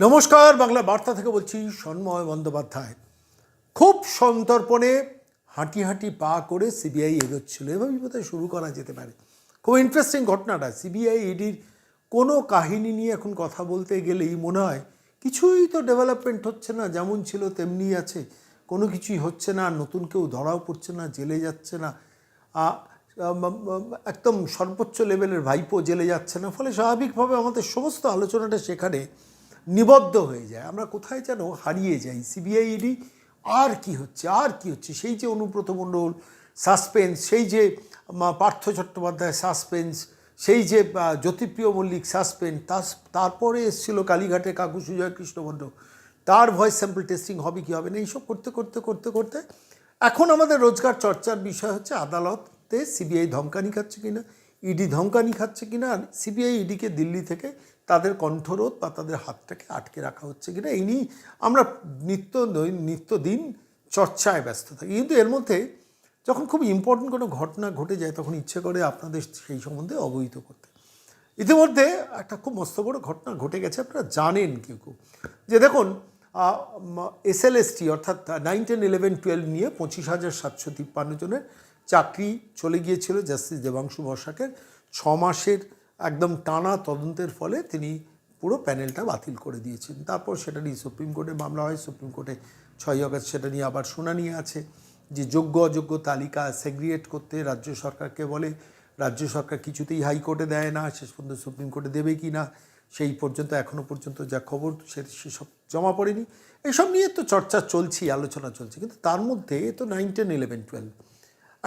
নমস্কার, বাংলা বার্তা থেকে বলছি সন্ময় বন্দ্যোপাধ্যায়। খুব সন্তর্পণে হাঁটি হাঁটি পা করে সিবিআই এগোচ্ছিল। এভাবেই বোধহয় শুরু করা যেতে পারে। খুব ইন্টারেস্টিং ঘটনাটা। সিবিআই ইডির কোনো কাহিনী নিয়ে এখন কথা বলতে গেলেই মনে হয় কিছুই তো ডেভেলপমেন্ট হচ্ছে না। যেমন ছিল তেমনি আছে। কোনো কিছুই হচ্ছে না। নতুন কেউ ধরাও পড়ছে না, জেলে যাচ্ছে না। একদম সর্বোচ্চ লেভেলের ভাইপো জেলে যাচ্ছে না। ফলে স্বাভাবিকভাবে আমাদের সমস্ত আলোচনাটা সেখানে নিবদ্ধ হয়ে যায়। আমরা কোথায় যেন হারিয়ে যাই। সিবিআই ইডি আর কি হচ্ছে? আর কি হচ্ছে? সেই যে অনুব্রত মণ্ডল, সাসপেন্স, সেই যে পার্থ চট্টোপাধ্যায় সাসপেন্স, সেই যে জ্যোতিপ্রিয় মল্লিক সাসপেন্স তারপরে এসেছিল কালীঘাটে কাকু সুজয় কৃষ্ণবন্ধ তার ভয়েস স্যাম্পল টেস্টিং হবে কি হবে না, এইসব করতে করতে করতে করতে এখন আমাদের রোজগার চর্চার বিষয় হচ্ছে আদালতে সিবিআই ধমকানি খাচ্ছে কিনা ইডি ধমকানি খাচ্ছে কিনা আর সিবিআই ইডিকে দিল্লি থেকে তাদের কণ্ঠরোধ বা তাদের হাতটাকে আটকে রাখা হচ্ছে কিনা, এই নিয়েই আমরা নিত্য দৈন- চর্চায় ব্যস্ত থাকি। কিন্তু এর মধ্যে যখন খুব ইম্পর্টেন্ট কোনো ঘটনা ঘটে যায়, তখন ইচ্ছে করে আপনাদের সেই সম্বন্ধে অবহিত করতে। ইতিমধ্যে একটা খুব মস্ত বড় ঘটনা ঘটে গেছে, আপনারা জানেন কেউ কেউ। যে দেখুন এসএলএসটি অর্থাৎ নাইন টেন ইলেভেন টুয়েলভ নিয়ে পঁচিশ হাজার সাতশো তিপ্পান্ন জনের চাকরি চলে গিয়েছিল জাস্টিস দেবাংশু বর্ষাকের ছ মাসের একদম টানা তদন্তের ফলে তিনি পুরো প্যানেলটা বাতিল করে দিয়েছেন। তারপর সেটা নিয়ে সুপ্রিম কোর্টে মামলা হয়। সুপ্রিম কোর্টে ছয় আগস্ট সেটা নিয়ে আবার শুনানি আছে যে যোগ্য অযোগ্য তালিকা সেগ্রিগেট করতে রাজ্য সরকারকে বলে। রাজ্য সরকার কিছুতেই হাইকোর্টে দেয় না, শেষ পর্যন্ত সুপ্রিম কোর্টে দেবে কি না, সেই পর্যন্ত এখনও পর্যন্ত যা খবর, সে সেসব জমা পড়েনি। এইসব নিয়ে তো চর্চা চলছেই, আলোচনা চলছে। কিন্তু তার মধ্যে তো নাইন, টেন, ইলেভেন, টুয়েলভ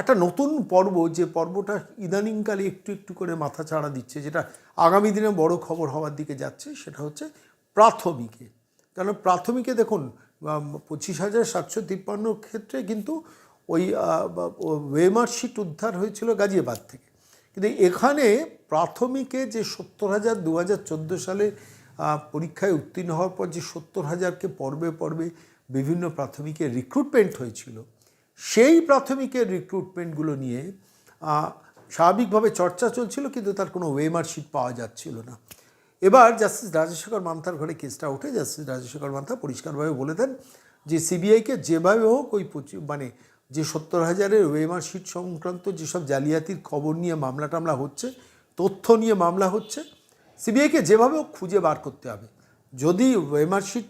একটা নতুন পর্ব যে পর্বটা ইদানিংকালে একটু একটু করে মাথা চাড়া দিচ্ছে, যেটা আগামী দিনে বড় খবর হওয়ার দিকে যাচ্ছে, সেটা হচ্ছে প্রাথমিকে। কারণ প্রাথমিকে দেখুন পঁচিশ হাজার সাতশো তিপ্পান্ন ক্ষেত্রে কিন্তু ওই ওয়েমার্কশিট উদ্ধার হয়েছিল গাজিয়াবাদ থেকে। কিন্তু এখানে প্রাথমিকে যে সত্তর হাজার দু হাজার চোদ্দ সালে পরীক্ষায় উত্তীর্ণ হওয়ার পর যে সত্তর হাজারকে পর্বে পর্বে বিভিন্ন প্রাথমিকে রিক্রুটমেন্ট হয়েছিল সেই প্রাথমিকের রিক্রুটমেন্টগুলো নিয়ে স্বাভাবিকভাবে চর্চা চলছিল, কিন্তু তার কোনো ওয়েমার্কশিট পাওয়া যাচ্ছিল না। এবার জাস্টিস রাজশেখর মান্থার ঘরে কেসটা ওঠে। জাস্টিস রাজশেখর মান্থা পরিষ্কারভাবে বলে দেন যে সিবিআইকে যেভাবে হোক ওই মানে যে সত্তর হাজারের ওয়েমার্কশিট সংক্রান্ত যেসব জালিয়াতির খবর নিয়ে মামলা টামলা হচ্ছে, তথ্য নিয়ে মামলা হচ্ছে সিবিআইকে যেভাবে হোক খুঁজে বার করতে হবে। যদি ওয়েমারশিট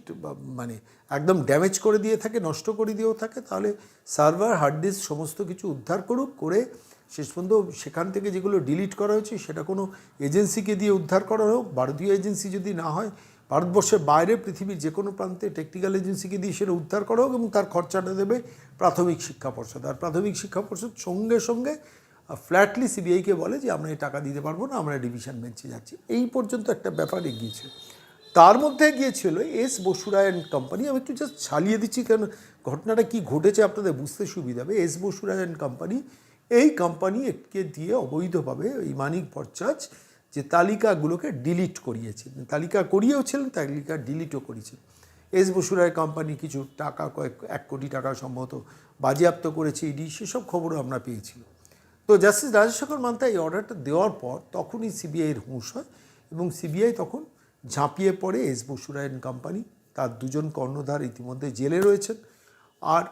মানে একদম ড্যামেজ করে দিয়ে থাকে, নষ্ট করে দিয়েও থাকে, তাহলে সার্ভার, হার্ড ডিস্ক সমস্ত কিছু উদ্ধার করুক, করে শেষ পর্যন্ত সেখান থেকে যেগুলো ডিলিট করা হয়েছে, সেটা কোনো এজেন্সিকে দিয়ে উদ্ধার করা হোক। ভারতীয় এজেন্সি যদি না হয়, ভারতবর্ষের বাইরে পৃথিবীর যে কোনো প্রান্তে টেকনিক্যাল এজেন্সিকে দিয়ে সেটা উদ্ধার করা হোক এবং তার খরচাটা দেবে প্রাথমিক শিক্ষা পর্ষদ। আর প্রাথমিক শিক্ষা পর্ষদ সঙ্গে সঙ্গে ফ্ল্যাটলি সিবিআইকে বলে যে, আমরা এই টাকা দিতে পারব না, আমরা ডিভিশন বেঞ্চে যাচ্ছি। এই পর্যন্ত একটা ব্যাপার এগিয়েছিল তার মধ্যে গিয়েছিল এস বসুরায় অ্যান্ড কোম্পানি। আমি একটু জাস্ট ছালিয়ে দিচ্ছি, কারণ ঘটনাটা কি ঘটেছে আপনাদের বুঝতে সুবিধা হবে। এস বসুরায় অ্যান্ড কোম্পানি, এই কোম্পানি কে দিয়ে অবৈধভাবে এই মানিক ভট্টাচ যে তালিকাগুলোকে ডিলিট করিয়েছেন। তালিকা করিয়েওছিলেন, তালিকা ডিলিটও করিয়েছেন। এস বসুরায় কোম্পানি কিছু টাকা, কয়েক, এক কোটি টাকা সম্ভবত বাজেয়াপ্ত করেছে ইডি সেসব খবরও আমরা পেয়েছিলাম। তো জাস্টিস রাজশেখর মান্তা এই অর্ডারটা দেওয়ার পর তখনই সিবিআইয়ের হুঁশ হয় এবং সিবিআই তখন ঝাঁপিয়ে পড়ে এস বসুরায়ন কোম্পানি, তার দুজন কর্ণধার ইতিমধ্যে জেলে রয়েছেন। আর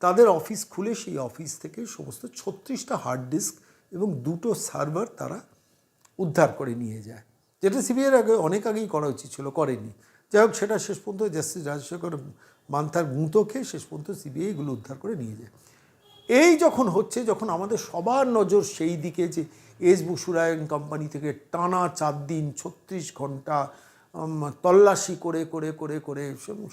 তাদের অফিস খুলে সেই অফিস থেকে সমস্ত ছত্রিশটা হার্ড ডিস্ক এবং দুটো সার্ভার তারা উদ্ধার করে নিয়ে যায়। যেটা সিবিআইয়ের আগে, অনেক আগেই করা উচিত ছিল, করেনি। যাই হোক, সেটা শেষ পর্যন্ত জাস্টিস রাজশেখর মান্থার গুঁতো খেয়ে শেষ পর্যন্ত সিবিআই এগুলো উদ্ধার করে নিয়ে যায়। এই যখন হচ্ছে, যখন আমাদের সবার নজর সেই দিকে যে এস বসুরায়ন কোম্পানি থেকে টানা চার দিন, ছত্রিশ ঘণ্টা তল্লাশি করে করে করে করে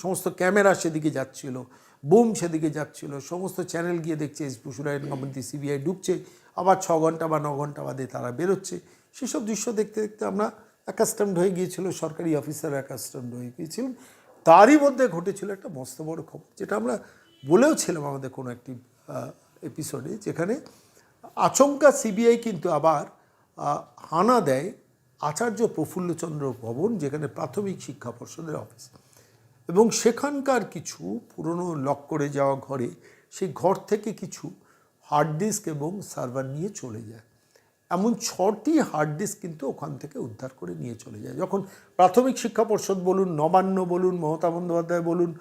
সমস্ত ক্যামেরা সেদিকে যাচ্ছিল, বুম সেদিকে যাচ্ছিল, সমস্ত চ্যানেল গিয়ে দেখছে এস বসুরায়ন কোম্পানিতে সিবিআই ঢুকছে, আবার ছ ঘণ্টা বা ন ঘণ্টা বাদে তারা বেরোচ্ছে। সেসব দৃশ্য দেখতে দেখতে আমরা অ্যাকাস্টমড হয়ে গিয়েছিল, সরকারি অফিসার অ্যাকাস্টমড হয়ে গিয়েছিলেন। তারই মধ্যে ঘটেছিল একটা মস্ত বড় খবর, যেটা আমরা বলেও ছিলাম আমাদের কোনো একটি এপিসোডে যেখানে আচমকা সিবিআই কিন্তু আবার হানা দেয় আচার্য প্রফুল্লচন্দ্র ভবন, যেখানে প্রাথমিক শিক্ষা পর্ষদের অফিস। এবং সেখানকার কিছু পুরনো লক করে যাওয়া ঘরে, সেই ঘর থেকে কিছু হার্ড ডিস্ক এবং সার্ভার নিয়ে চলে যায়। এমন ছটি হার্ড ডিস্ক কিন্তু ওখান থেকে উদ্ধার করে নিয়ে চলে যায়। যখন প্রাথমিক শিক্ষা পর্ষদ বলুন, নবান্ন বলুন, মমতা বন্দ্যোপাধ্যায় বলুন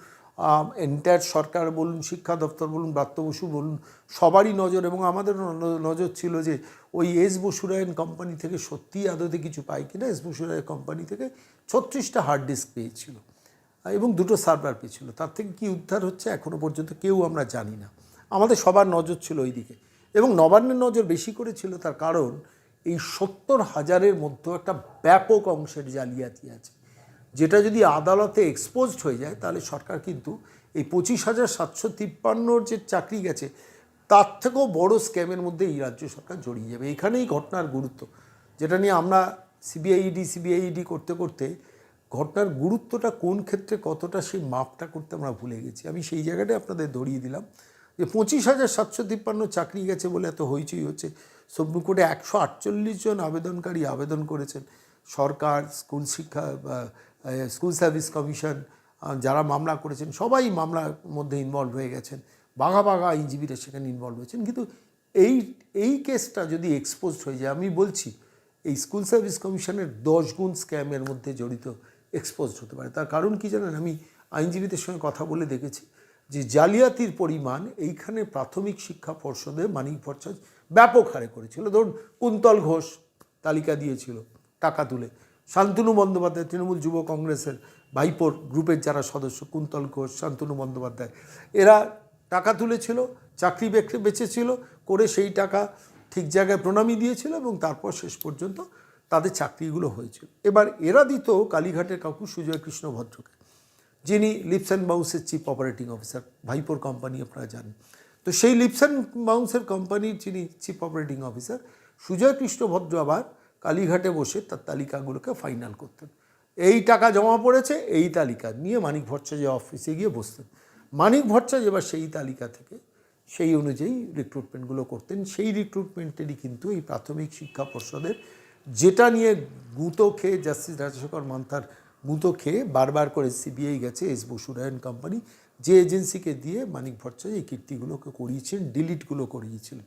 এন্টায়ার সরকার বলুন, শিক্ষা দপ্তর বলুন, ব্রাত্য বসু বলুন, সবারই নজর এবং আমাদের নজর ছিল যে ওই এস বসুরায়ন কোম্পানি থেকে সত্যিই আদতে কিছু পাই কিনা। এস বসুরায়ন কোম্পানি থেকে ছত্রিশটা হার্ড ডিস্ক পেয়েছিল এবং দুটো সার্ভার পেয়েছিল। তার থেকে কি উদ্ধার হচ্ছে এখনও পর্যন্ত কেউ আমরা জানি না। আমাদের সবার নজর ছিল ওই দিকে এবং নবান্নের নজর বেশি করে ছিল তার কারণ এই সত্তর হাজারের মধ্যে একটা ব্যাপক অংশের জালিয়াতি আছে। যেটা যদি আদালতে এক্সপোজড হয়ে যায়, তাহলে সরকার কিন্তু এই পঁচিশ হাজার সাতশো তিপ্পান্নর যে চাকরি গেছে, তার থেকেও বড় স্ক্যামের মধ্যে এই রাজ্য সরকার জড়িয়ে যাবে। এখানেই ঘটনার গুরুত্ব। যেটা নিয়ে আমরা সিবিআইডি সিবিআইডি করতে করতে ঘটনার গুরুত্বটা কোন ক্ষেত্রে কতটা, সেই মাপটা করতে আমরা ভুলে গেছি। আমি সেই জায়গাটায় আপনাদের ধরিয়ে দিলাম যে পঁচিশ হাজার সাতশো তিপ্পান্ন চাকরি গেছে বলে এত হইচই হচ্ছে। সুপ্রিম কোর্টে একশো আটচল্লিশ জন আবেদনকারী আবেদন করেছেন। সরকার, স্কুল শিক্ষা স্কুল সার্ভিস কমিশন যারা মামলা করেছেন, সবাই মামলার মধ্যে ইনভলভ হয়ে গেছেন। বাঘা বাঘা আইনজীবীরা সেখানে ইনভলভ হয়েছেন। কিন্তু এই এই কেসটা যদি এক্সপোজড হয়ে যায়, আমি বলছি, এই স্কুল সার্ভিস কমিশনের দশ গুণ স্ক্যামের মধ্যে জড়িত এক্সপোজড হতে পারে। তার কারণ কি জানেন? আমি আইনজীবীদের সঙ্গে কথা বলে দেখেছি যে জালিয়াতির পরিমাণ এইখানে প্রাথমিক শিক্ষা পর্ষদে মানিক ভট্টাচার্য ব্যাপক হারে করেছিল। ধরুন, কুন্তল ঘোষ তালিকা দিয়েছিল টাকা তুলে। শান্তনু বন্দ্যোপাধ্যায়, তৃণমূল যুব কংগ্রেসের ভাইপোর গ্রুপের যারা সদস্য, কুন্তল ঘোষ, শান্তনু বন্দ্যোপাধ্যায়, এরা টাকা তুলেছিল, চাকরি বেচে বেঁচেছিল, করে সেই টাকা ঠিক জায়গায় প্রণামী দিয়েছিল এবং তারপর শেষ পর্যন্ত তাদের চাকরিগুলো হয়েছিল। এবার এরা দিত কালীঘাটের কাকু সুজয় কৃষ্ণ ভদ্রকে, যিনি লিপস অ্যান্ড বাউন্সের চিফ অপারেটিং অফিসার, ভাইপোর কোম্পানি আপনারা জানেন। তো সেই লিপস অ্যান্ড বাউন্সের কোম্পানির যিনি chief operating officer Sujay Krishna Bhadra আবার কালীঘাটে বসে তার তালিকাগুলোকে ফাইনাল করতেন। এই টাকা জমা পড়েছে, এই তালিকা নিয়ে মানিক ভট্টাচার্য অফিসে গিয়ে বসতেন। মানিক ভট্টাচার্য এবার সেই তালিকা থেকে সেই অনুযায়ী রিক্রুটমেন্টগুলো করতেন। সেই রিক্রুটমেন্টেরই কিন্তু এই প্রাথমিক শিক্ষা পর্ষদের যেটা নিয়ে গুঁতো খেয়ে জাস্টিস রাজশেখর মান্থার গুঁতো খেয়ে বারবার করে সিবিআই গেছে এস বসুরায়ন কোম্পানি যে এজেন্সিকে দিয়ে মানিক ভট্টাচার্য এই কীর্তিগুলোকে করিয়েছেন ডিলিটগুলো করিয়েছিলেন।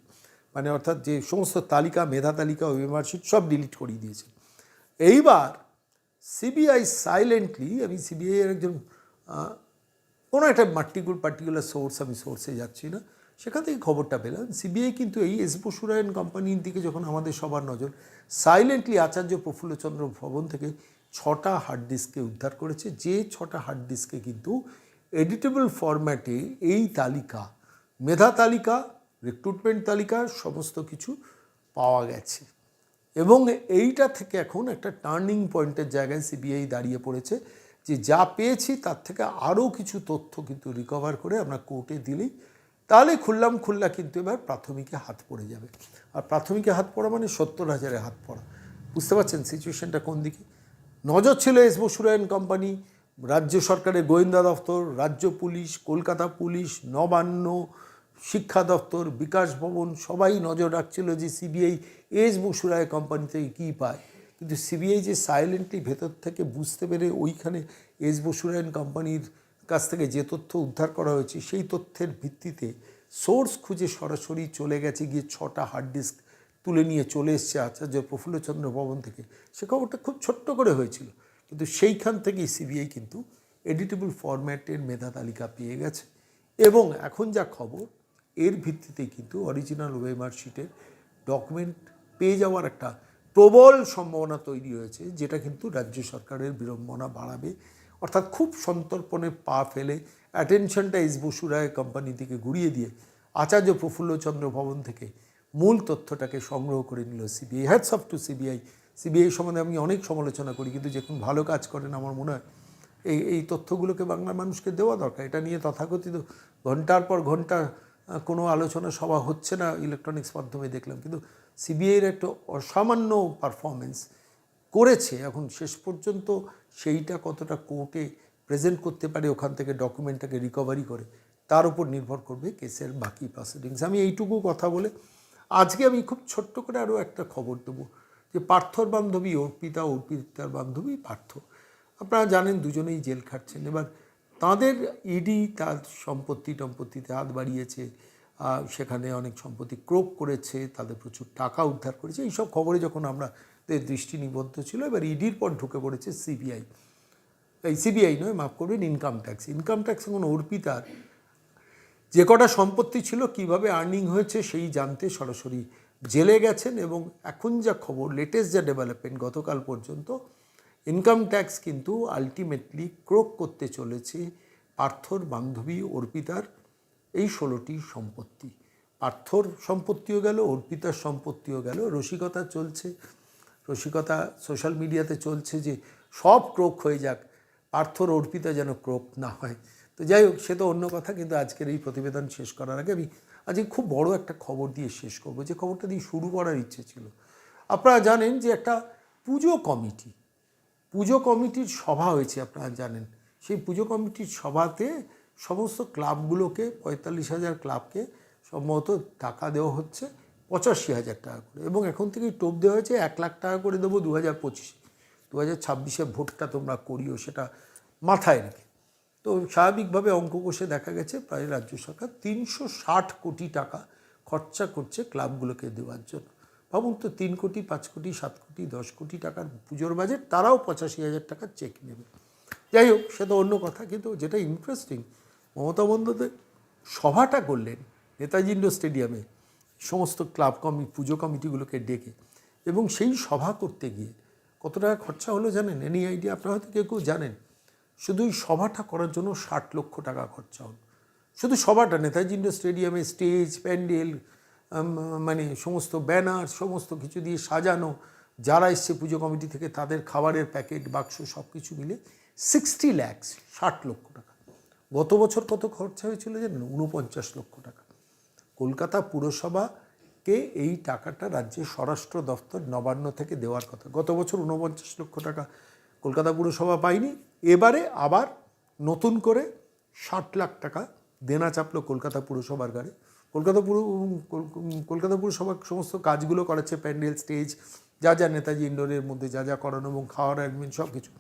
মানে অর্থাৎ যে সমস্ত তালিকা, মেধা তালিকা ওয়েমার শিট সব ডিলিট করিয়ে দিয়েছে। এইবার সিবিআই সাইলেন্টলি আমি সিবিআই এর একজন কোনো একটা মার্টিকুল পার্টিকুলার সোর্স আমি সোর্সে যাচ্ছি না, সেখান থেকে খবরটা পেলাম। সিবিআই কিন্তু এই এস বসুরায়ন কোম্পানির দিকে যখন আমাদের সবার নজর সাইলেন্টলি আচার্য প্রফুল্লচন্দ্র ভবন থেকে ছটা হার্ড ডিস্ককে উদ্ধার করেছে। যে ছটা হার্ড ডিস্কে কিন্তু এডিটেবল ফরম্যাটে এই তালিকা, মেধা তালিকা রিক্রুটমেন্ট তালিকা, সমস্ত কিছু পাওয়া গেছে। এবং এইটা থেকে এখন একটা টার্নিং পয়েন্টের জায়গায় সিবিআই দাঁড়িয়ে পড়েছে যে যা পেয়েছি তার থেকে আরও কিছু তথ্য কিন্তু রিকভার করে আমরা কোর্টে দিলেই তাহলে খুললাম খুল্লা কিন্তু এবার প্রাথমিকে হাত পড়ে যাবে। আর প্রাথমিকে হাত পড়া মানে সত্তর হাজারে হাত পড়া। বুঝতে পারছেন সিচুয়েশনটা কোন দিকে? নজর ছিল এস বসুরায়ন কোম্পানি রাজ্য সরকারের গোয়েন্দা দফতর রাজ্য পুলিশ, কলকাতা পুলিশ, নবান্ন শিক্ষা দপ্তর, বিকাশ ভবন, সবাই নজর রাখছিল যে সিবিআই এস বসুরায় কোম্পানি থেকে কী পায়। কিন্তু সিবিআই যে সাইলেন্টলি ভেতর থেকে বুঝতে পেরে ওইখানে এস বসুরায়ন কোম্পানির কাছ থেকে যে তথ্য উদ্ধার করা হয়েছে, সেই তথ্যের ভিত্তিতে সোর্স খুঁজে সরাসরি চলে গেছে, গিয়ে ছটা হার্ড ডিস্ক তুলে নিয়ে চলে এসছে আচার্য প্রফুল্লচন্দ্র ভবন থেকে। সে খবরটা খুব ছোট্ট করে হয়েছিল। কিন্তু সেইখান থেকেই সিবিআই কিন্তু এডিটেবল ফরম্যাটের মেধা তালিকা পেয়ে গেছে। এবং এখন যা খবর এর ভিত্তিতেই কিন্তু অরিজিনাল ওয়েমার শিটের ডকুমেন্ট পেয়ে যাওয়ার একটা প্রবল সম্ভাবনা তৈরি হয়েছে, যেটা কিন্তু রাজ্য সরকারের বিড়ম্বনা বাড়াবে। অর্থাৎ খুব সন্তর্পণে পা ফেলে অ্যাটেনশনটা এস বসু রায় কোম্পানি থেকে ঘুরিয়ে দিয়ে আচার্য প্রফুল্লচন্দ্র ভবন থেকে মূল তথ্যটাকে সংগ্রহ করে নিল CBI hats off to CBI CBI সম্বন্ধে আমি অনেক সমালোচনা করি, কিন্তু যখন ভালো কাজ করেন আমার মনে হয় এই এই তথ্যগুলোকে বাংলার মানুষকে দেওয়া দরকার। এটা নিয়ে তথাকথিত ঘণ্টার পর ঘণ্টা কোনো আলোচনা সভা হচ্ছে না ইলেকট্রনিক্স মাধ্যমে দেখলাম। কিন্তু সিবিআইয়ের একটা অসামান্য পারফরমেন্স করেছে। এখন শেষ পর্যন্ত সেইটা কতটা কোর্টে প্রেজেন্ট করতে পারে, ওখান থেকে ডকুমেন্টটাকে রিকভারি করে, তার উপর নির্ভর করবে কেসের বাকি প্রসিডিংস আমি এইটুকু কথা বলে আজকে আমি খুব ছোট্ট করে আরও একটা খবর দেবো, যে পার্থর বান্ধবী অর্পিতা, অর্পিতার বান্ধবী পার্থ। আপনারা জানেন দুজনেই জেল খাটছেন। এবার তাদের ইডি তার সম্পত্তি টম্পত্তিতে হাত বাড়িয়েছে সেখানে অনেক সম্পত্তি ক্রোপ করেছে, তাদের প্রচুর টাকা উদ্ধার করেছে। এইসব খবরে যখন আমরা দৃষ্টি নিবদ্ধ ছিল, এবার ইডির পর ঢুকে পড়েছে সিবিআই এই সিবিআই নয়, মাফ করবেন ইনকাম ট্যাক্স ইনকাম ট্যাক্স এখন অর্পিতার যে কটা সম্পত্তি ছিল, কীভাবে আর্নিং হয়েছে, সেই জানতে সরাসরি জেলে গেছেন এবং এখন যা খবর লেটেস্ট যা ডেভেলপমেন্ট গতকাল পর্যন্ত ইনকাম ট্যাক্স কিন্তু আলটিমেটলি ক্রোক করতে চলেছে পার্থর বান্ধবী অর্পিতার এই ষোলোটি সম্পত্তি। পার্থর সম্পত্তিও গেল, অর্পিতার সম্পত্তিও গেল, রসিকতা চলছে। রসিকতা সোশ্যাল মিডিয়াতে চলছে যে সব ক্রোক হয়ে যাক, পার্থর, অর্পিতা যেন ক্রোক না হয়। তো যাই হোক, সে তো অন্য কথা, কিন্তু আজকের এই প্রতিবেদন শেষ করার আগে আমি আজকে খুব বড় একটা খবর দিয়ে শেষ করব। যে খবরটা দিয়ে শুরু করার ইচ্ছে ছিল। আপনারা জানেন যে একটা পুজো কমিটি পুজো কমিটির সভা হয়েছে, আপনারা জানেন। সেই পুজো কমিটির সভাতে সমস্ত ক্লাবগুলোকে, পঁয়তাল্লিশ হাজার ক্লাবকে সম্ভবত টাকা দেওয়া হচ্ছে, পঁচাশি হাজার টাকা করে। এবং এখন থেকেই টোপ দেওয়া হয়েছে, এক লাখ টাকা করে দেবো দু হাজার পঁচিশে। দু হাজার ছাব্বিশে ভোটটা তোমরা করিও, সেটা মাথায় রেখে। তো স্বাভাবিকভাবে অঙ্ক কষে দেখা গেছে, প্রায় রাজ্য সরকার তিনশো ষাট কোটি টাকা খরচা করছে ক্লাবগুলোকে দেওয়ার জন্য। ভাবুন তো, তিন কোটি, পাঁচ কোটি, সাত কোটি, দশ কোটি টাকার পুজোর বাজেট, তারাও পঁচাশি হাজার টাকার চেক নেবে। যাই হোক, সে তো অন্য কথা, কিন্তু যেটা ইন্টারেস্টিং মমতা বন্দ্যোপাধ্যায় সভাটা করলেন নেতাজি স্টেডিয়ামে, সমস্ত ক্লাব কমি পুজো কমিটিগুলোকে ডেকে, এবং সেই সভা করতে গিয়ে কত টাকা খরচা হলো জানেন? এনি আইডিয়া আপনারা হয়তো কেউ কেউ জানেন। শুধু সভাটা করার জন্য ষাট লক্ষ টাকা খরচা হলো। শুধু সভাটা, নেতাজি স্টেডিয়ামে স্টেজ প্যান্ডেল মানে সমস্ত ব্যানার, সমস্ত কিছু দিয়ে সাজানো, যারা এসছে পুজো কমিটি থেকে তাদের খাবারের প্যাকেট, বাক্স সব কিছু মিলে সিক্সটি ল্যাক্স ষাট লক্ষ টাকা। গত বছর কত খরচা হয়েছিল জানেন? উনপঞ্চাশ লক্ষ টাকা। কলকাতা পুরসভাকে এই টাকাটা রাজ্যের স্বরাষ্ট্র দপ্তর নবান্ন থেকে দেওয়ার কথা। গত বছর উনপঞ্চাশ লক্ষ টাকা কলকাতা পুরসভা পায়নি। এবারে আবার নতুন করে ষাট লাখ টাকা দেনা চাপলো কলকাতা পুরসভার গাড়ি। কলকাতা পুর কল- কলকাতা পুরসভা সমস্ত কাজগুলো করাচ্ছে প্যান্ডেল, স্টেজ, যা যা নেতাজি ইন্ডোরের মধ্যে যা যা করানো এবং খাওয়ার অ্যাডমিন সব কিছু।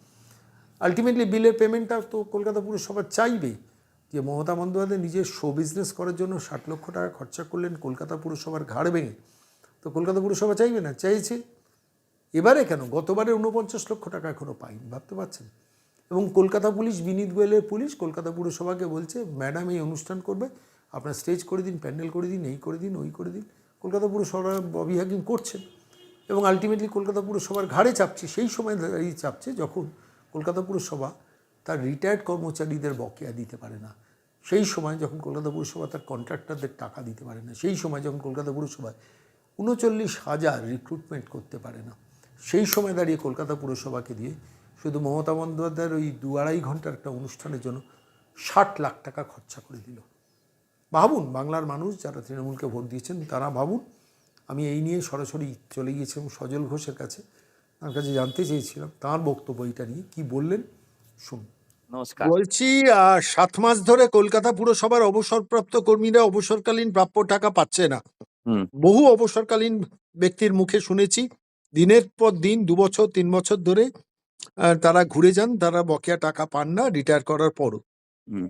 আলটিমেটলি বিলের পেমেন্টটা তো কলকাতা পুরসভা চাইবে যে মমতা বন্দ্যোপাধ্যায় নিজের শো বিজনেস করার জন্য ষাট লক্ষ টাকা খরচা করলেন কলকাতা পুরসভার ঘাড় ভেঙে। তো কলকাতা পুরসভা চাইবে না? চাইছে। এবারে কেন? গতবারে উনপঞ্চাশ লক্ষ টাকা এখনও পাইনি, ভাবতে পারছেন? এবং কলকাতা পুলিশ, বিনীত গোয়েলের পুলিশ কলকাতা পুরসভাকে বলছে, ম্যাডাম, এই অনুষ্ঠান করবে। আপনার স্টেজ করে দিন, প্যান্ডেল করে দিন, এই করে দিন, ওই করে দিন। কলকাতা পুরসভা ববি হাকিম করছেন এবং আলটিমেটলি কলকাতা পুরসভার ঘাড়ে চাপছে, সেই সময় দাঁড়িয়ে চাপছে যখন কলকাতা পুরসভা তার রিটায়ার্ড কর্মচারীদের বকেয়া দিতে পারে না। সেই সময় যখন কলকাতা পুরসভা তার কন্ট্রাক্টরদের টাকা দিতে পারে না, সেই সময় যখন কলকাতা পুরসভায় উনচল্লিশ হাজার রিক্রুটমেন্ট করতে পারে না, সেই সময় দাঁড়িয়ে কলকাতা পুরসভাকে দিয়ে শুধু মমতা বন্দ্যোপাধ্যায়ের ওই দু আড়াই ঘণ্টার একটা অনুষ্ঠানের জন্য ষাট লাখ টাকা খরচা করে দিল। ভাবুন বাংলার মানুষ যারা তৃণমূলকে ভোট দিয়েছেন তারা ভাবুন আমি এই নিয়ে সরাসরি চলে গিয়েছিলাম সজল ঘোষের কাছে তার কাছে জানতে চেয়েছিলাম তার বক্তব্য এটা নিয়ে। কী বললেন? শুনুন। নমস্কার। বলছি সাত মাস ধরে কলকাতা পুরসভার অবসরপ্রাপ্ত কর্মীরা অবসরকালীন প্রাপ্য টাকা পাচ্ছে না। বহু অবসরকালীন ব্যক্তির মুখে শুনেছি দিনের পর দিন দু বছর তিন বছর ধরে আহ, তারা ঘুরে যান তারা বকেয়া টাকা পান না রিটায়ার করার পরও হুম।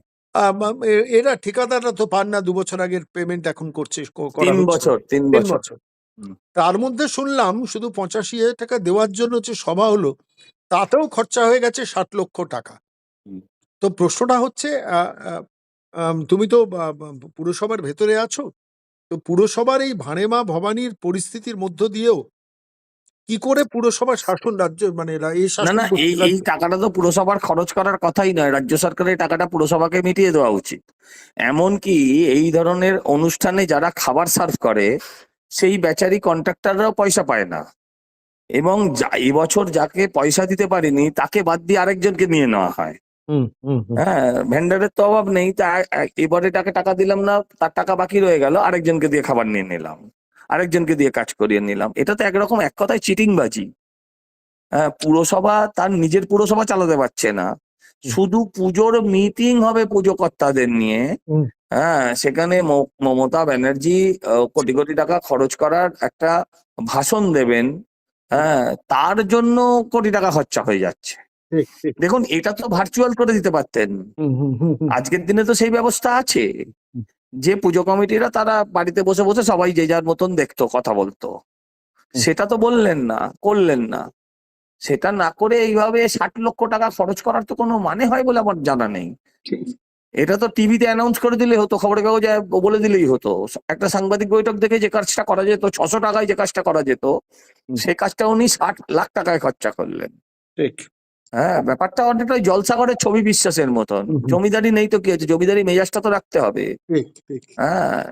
এ- এরা ঠিকাদাররা তো পান না দু বছর আগের পেমেন্ট এখন করছে ক- করা তিন হচ্ছে। বছর তিন তিন বছর বছর হুম। তার মধ্যে শুনলাম শুধু পঁচাশি হাজার টাকা দেওয়ার জন্য যে সভা হলো তাতেও খরচা হয়ে গেছে ষাট লক্ষ টাকা হুম। তো প্রশ্নটা হচ্ছে আহ, আহ, আম, তুমি তো আহ, পুরসভার ভেতরে আছো তো পুরসভার এই ভানেমা ভবানীর পরিস্থিতির মধ্য দিয়েও কি করে পুরসভা শাসন রাজ্য মানে এই না শাসন না এই এই টাকাটা তো পুরসভার খরচ করার কথাই নয়। রাজ্য সরকারের টাকাটা পুরসভাকে মিটিয়ে দেওয়া উচিত। এমনকি এই ধরনের অনুষ্ঠানে যারা খাবার সার্ভ করে সেই বেচারি কন্ট্রাক্টররাও পয়সা পায় না। এবং যা- এবছর যাকে পয়সা দিতে পারেনি তাকে বাদ দিয়ে আরেকজনকে নিয়ে নেওয়া হয়। হ্যাঁ ভেন্ডারের তো অভাব নেই। তা এবারে তাকে টাকা দিলাম না তার টাকা বাকি রয়ে গেল আরেকজনকে দিয়ে খাবার নিয়ে নিলাম। আরেকজনকে দিয়ে কাজ করিয়ে নিলাম। এটা তো একরকম এক কথায় চিটিংবাজি। হ্যাঁ পুরসভা তার নিজের পুরসভা চালাতে পারছে না। শুধু পুজোর মিটিং হবে পুজো কর্তাদের নিয়ে হ্যাঁ সেখানে মমতা ব্যানার্জি কোটি কোটি টাকা খরচ করার একটা ভাষণ দেবেন। হ্যাঁ তার জন্য কোটি টাকা খরচা হয়ে যাচ্ছে। দেখুন এটা তো ভার্চুয়াল করে দিতে পারতেন। আজকের দিনে তো সেই ব্যবস্থা আছে। যে পুজো কমিটিরা তারা বাড়িতে বসে বসে সবাই যে যার মতন দেখতো কথা বলতো। সেটা তো বললেন না করলেন না। সেটা না করে এইভাবে ষাট লক্ষ টাকা খরচ করার তো কোনো মানে হয় বলে আমার জানা নেই। এটা তো টিভিতে অ্যানাউন্স করে দিলেই হতো খবরের কাগজে বলে দিলেই হতো। একটা সাংবাদিক বৈঠক দেখে যে কাজটা করা যেত ছশো টাকায় যে কাজটা করা যেত। সেই কাজটা উনি ষাট লাখ টাকায় খরচা করলেন। ঠিক। হ্যাঁ ব্যাপারটা অনেকটা জলসাগরের ছবি বিশ্বাসের মতন। জমিদারি নেই তো কি হয়েছে জমিদারি মেজাজটা তো রাখতে হবে। হ্যাঁ।